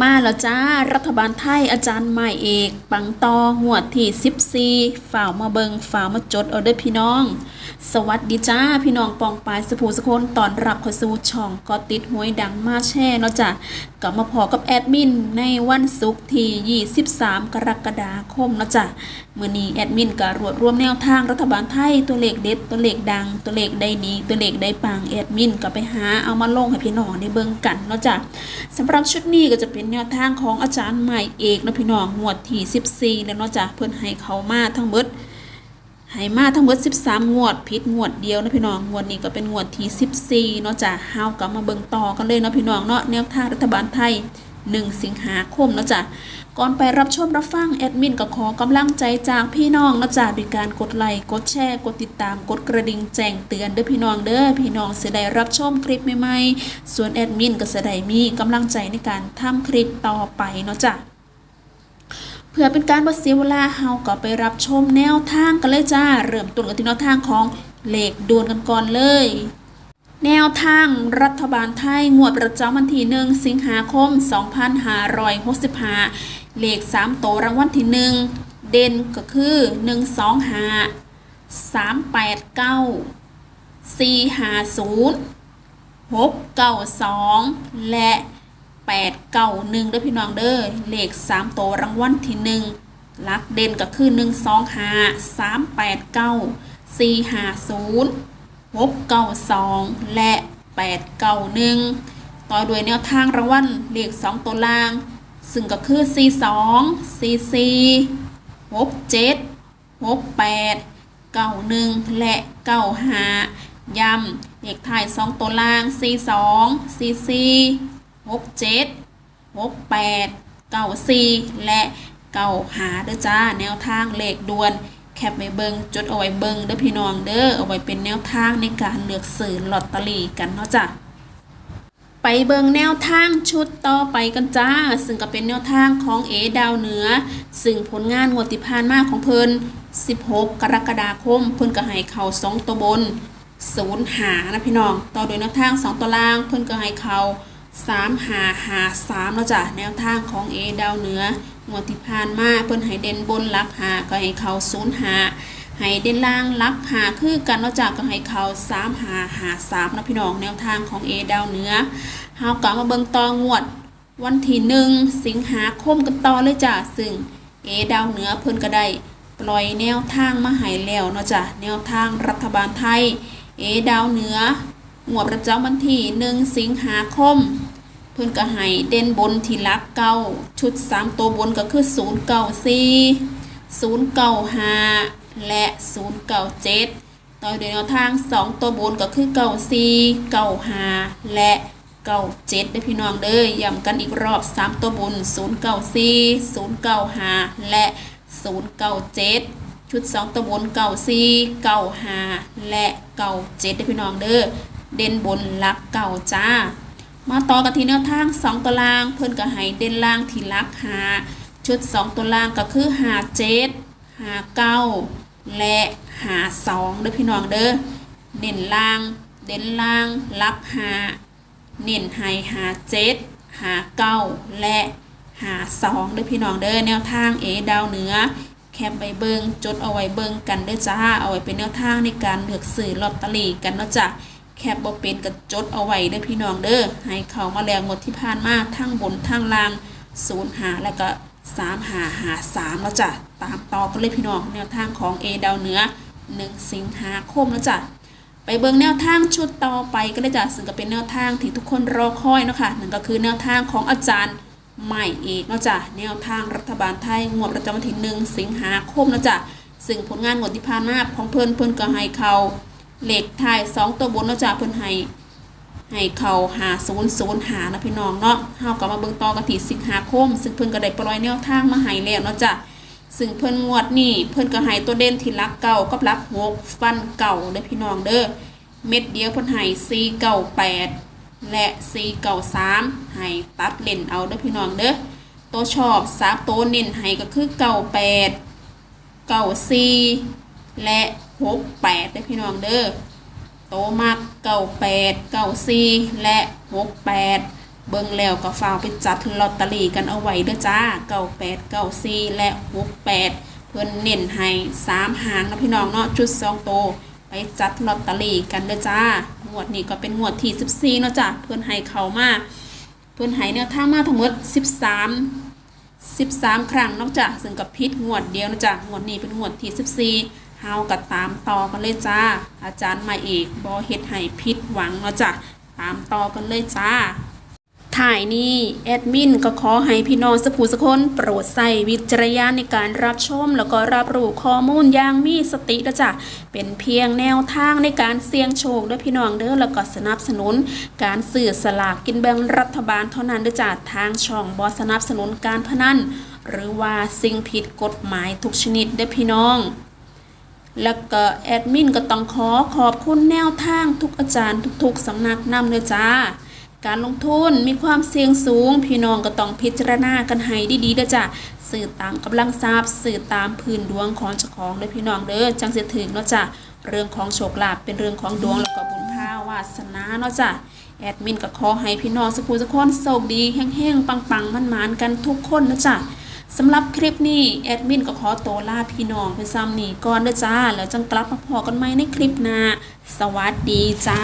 มา แล้วจ้า รัฐบาลไทยอาจารย์ใหม่เอกปังตอหัวที่14ฝ่าวมาเบิงฝ่าวมาจดเอาเด้อพี่น้อง สวัสดีจ้า พี่น้องปองปายสผูสคนตอนรับเข้าสู่ช่องก็ติดหวยดังมาแช่เนาะจ้ะกลับมาพอกับแอดมินในวันศุกร์ที่23 กรกฎาคมเนาะจ้ะมื้อนี้แอดมินก็รวบรวมแนวทางรัฐบาลไทยตัวเลขเด็ดตัวเลขดัง ตัวเลขได้ดีตัวเลขได้ปังแอดมินก็ไปหาเอามาลงให้พี่น้องได้เบิ่งกันเนาะจ้ะสำหรับชุดนี้ก็จะเป็นแนวทางของอาจารย์ใหม่เอกนะพี่น้องงวดที่14 แล้วเนาะจ้ะเพิ่นให้เขามาทั้งหมดให้มาทั้งหมด 13 งวดผิดงวดเดียวนะพี่น้อง งวดนี้ก็เป็นงวดที่ 14 เนาะจ้ะเฮากลับมาเบิ่งต่อกันเลยเนาะพี่น้องเนาะแนวทางรัฐบาลไทย 1 สิงหาคมนะจ้ะก่อนไปรับชมรับฟังแอดมินก็ขอกำลังใจจากพี่น้องนะจ้ะด้วยการกดไลค์กดแชร์กดติดตามกดกระดิ่งแจ้งเตือนเด้อพี่น้องเด้อพี่น้องสิได้รับชมคลิปใหม่ๆ ส่วนแอดมินก็สิได้มีกำลังใจในการทำคลิปต่อไปเนาะจ้ะเพื่อเป็นการบ่เสียเวลาเฮาก็ไปรับชมแนวทางกันเลยจ้า เริ่มต้นกันที่แนวทางของเหลขดวนกันก่อนเลย แนวทางรัฐบาลไทย งวดประจำวันที่หนึ่งสิงหาคม 2565 เลข3โตวรางวัลที่1เด่นก็คือ 1 2 5 3 8 9 4 5 0 6 9 2 และแปดเก้าหนึ่งเด้อพี่น้องเด้อเลขสามตัวรางวัลที่หนึ่งลักเด่นก็คือหนึ่ง สองห้าสามแปดเก้าสี่ห้าศูนย์หกเก้าสองและแปดเก้าหนึ่งต่อด้วยแนวทางรางวัลเลขสองตัวล่าง ซึ่งก็คือสี่สองสี่สี่หกเจ็ดหกแปดเก้าหนึ่งและเก้าหาย้ำเลขท้ายสองตัวล่างสี่สองสี่สี่หกเจ็ดหกแปดเก้าสี่และเก้าหาเด้อจ้า แนวทางเลขด่วน แคปไว้เบิงจดเอาไว้เบิงเด้อพี่น้องเด้อเอาไว้เป็นแนวทางในการเลือกซื้อลอตเตอรี่กันเนาะจ้ะไปเบิงแนวทางชุดต่อไปกันจ้า ซึ่งก็เป็นแนวทางของเอดาวเหนือ ซึ่งผลงานงวดที่ผ่านมากของเพิ่น 16 กรกฎาคม เพิ่นก็ให้เข่า2ตัวบนศูนย์หานะพี่น้อง ต่อโดยแนวทาง 2 ตัวล่าง เพิ่นก็ให้เข่าสามหาหาสามแล้วจ้ะแนวทางของเอดาวเหนือ งวดที่ผ่านมาเพิ่นให้เด่นบนลักหาก็ให้เขาศูนย์หาให้เด่นล่างลักหาคือกันแล้วจ้ะก็ให้เขาสามหาหาสามนะพี่น้องแนวทางของเอดาวเหนือเฮากลับมาเบิ่งต่องวด วันที่หนึ่งสิงหาคมกันต่อเลยจ้ะซึ่งเอดาวเหนือเพิ่นก็ได้ปล่อยแนวทางมาให้แล้วเนาะจ้ะแนวทางรัฐบาลไทย เอดาวเหนืองวดประจำวันที่หนึ่งสิงหาคม เพิ่นก็ให้เด่นบนที่ลักเก้าชุดสามตัวบนก็คือศูนย์เก้าซีศูนย์เก้าห้าและศูนย์เก้าเจ็ดต่อด้วยแนวทางสองตัวบนก็คือเก้าซีเก้าห้าและเก้าเจ็ดได้พี่น้องเด้อย้ำกันอีกรอบสามตัวบนศูนย์เก้าซีศูนย์เก้าห้าและศูนย์เก้าเจ็ดชุดสองตัวบนเก้าซีเก้าห้าและเก้าเจ็ดได้พี่น้องเด้อเด่นบนลักเก้าจ้า มาต่อกันที่แนวทาง 2 ตัวล่าง เพิ่นก็ให้เด่นล่างที่ลักหาชุด 2 ตัวล่างก็คือหาเจ็ดหาเก้าและหาสองเด้อพี่น้องเด้อเน้นล่าง เด่นล่างลักหาเน้นให้หาเจ็ดหาเก้าและหาสองเด้อพี่น้องเด้อแนวทางเอดาวเหนือแคปไปเบิงจดเอาไว้เบิงกันเด้อจ้าเอาไว้เป็นแนวทางในการเลือกซื้อลอตเตอรี่กันเนาะจ้ะ แคปบ่เป็นก็จดเอาไว้เด้อพี่น้องเด้อให้เขามาแล้วหมดที่ผ่านมาทั้งบนทั้งล่างศูนย์หาแล้วก็สามหาหาสามแล้วจ้ะตามต่อกันเลยพี่น้องแนวทางของเอดาวเหนือหนึ่งสิงหาคมแล้วจ้ะไปเบิ่งแนวทางชุดต่อไปก็ได้จ้ะซึ่งก็เป็นแนวทางที่ทุกคนรอคอยเนาะค่ะนั่นก็คือแนวทางของอาจารย์ใหม่เอกเนาะจ้ะแนวทางรัฐบาลไทยงวดประจำวันที่หนึ่งสิงหาคมเนาะจ้ะซึ่งผลงานงวดที่ผ่านมาของเพิ่นเพิ่นก็ให้เขา เหล็กถ่ายสองตัวบนเนาะจ้ะเพิ่นให้ให้เขาหาศูนย์ศูนย์หานะพี่น้องเนาะเฮาก็มาเบิ่งต่อกันที่สิงหาคม ซึ่งเพิ่นก็ได้ปล่อยแนวทางมาให้แล้วเนาะจ้ะซึ่งเพิ่นงวดนี้เพิ่นก็ให้ตัวเด่นที่ลักเก่ากับลักหกฟันเก่าเด้อพี่น้องเด้อเม็ดเดียวเพิ่นให้สี่เก้าแปดและสี่เก้าสามให้ตัดเล่นเอาเด้อพี่น้องเด้อตัวชอบสามตัวเน้นให้ก็คือเก้าแปดเก้าสี่และ หกแปดเด้พี่น้องเด้อโตมากเก้าแปดเก้าสี่และหกแปดเบิ่งแล้วก็ฝากไปจัดลอตเตอรี่กันเอาไว้เด้อจ้า98 94แปดเก่าซีและ68เพิ่นเน้นให้3หางนะพี่น้องเนาะชุด2โตไปจัดลอตเตอรี่กันเด้อจ้างวดนี้ก็เป็นงวดที่14เนาะจ้ะเพิ่นให้เข้ามาเพิ่นให้แนวทามาทั้งหมด13 13ครั้งเนอกจากซึ่งกับพิษงวดเดียวนะจ๊ะงวดนี้เป็นงวดที่14 เฮาก็ตามต่อกันเลยจ้า อาจารย์มาเอกบอเฮ็ดให้พิษหวังเนาะจ้ะตามต่อกันเลยจ้าถ่ายนี้แอดมินก็ขอให้พี่น้องสผู้สคนโปรดใส่วิจารณญาในการรับชม แล้วก็รับรู้ข้อมูลอย่างมีสตินะจ๊ะเป็นเพียงแนวทางในการเสี่ยงโชคด้อพี่น้องเด้อแล้วก็สนับสนุน การสื่อสลากกินแบ่งรัฐบาลเท่านั้นด้อจ้ะทางช่องบอสนับสนุนการพนันหรือว่าสิ่งผิดกฎหมายทุกชนิดด้อพี่น้อง แล้วก็แอดมินก็ต้องขอขอบคุณแนวทางทุกอาจารย์ทุกๆสำนักนำเลยจ้า การลงทุนมีความเสี่ยงสูง พี่น้องก็ต้องพิจารณากันให้ดีๆเด้อจ้ะสื่อตามกำลังทรัพย์สื่อตามพื้นดวงของเจ้าของเลยพี่น้องเด้อจังเสิถึงเนาะจ้ะเรื่องของโชคลาภเป็นเรื่องของดวงแล้วก็บุญภาวาสนาเนาะจ้ะแอดมินก็ขอให้พี่น้องสักผู้สักคนโชคดีแห้งๆปังๆมันๆกันทุกคนนะจ้ะ สำหรับคลิปนี้แอดมินก็ขอตัวลาพี่น้องไปซ้ำนี่ก่อนเด้อจ้า แล้วจังกลับมาพอกันใหม่ในคลิปหน้า สวัสดีจ้า